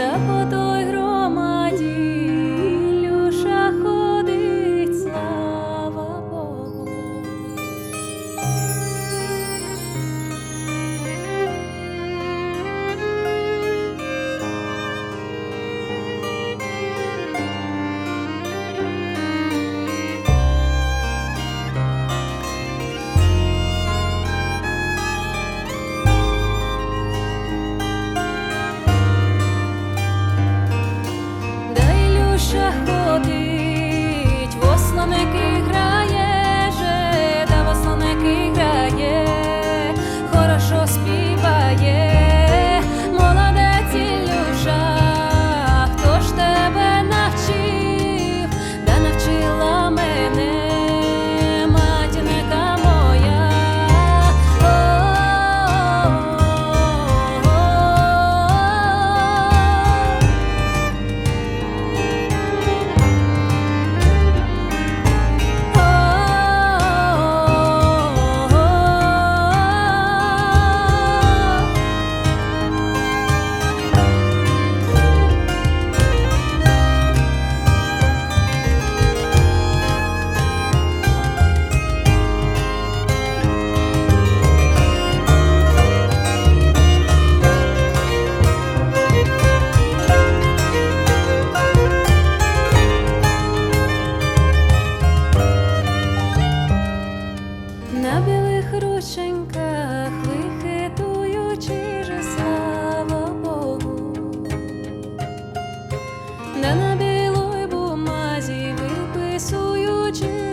那么多 на білої бумазі виписуючи.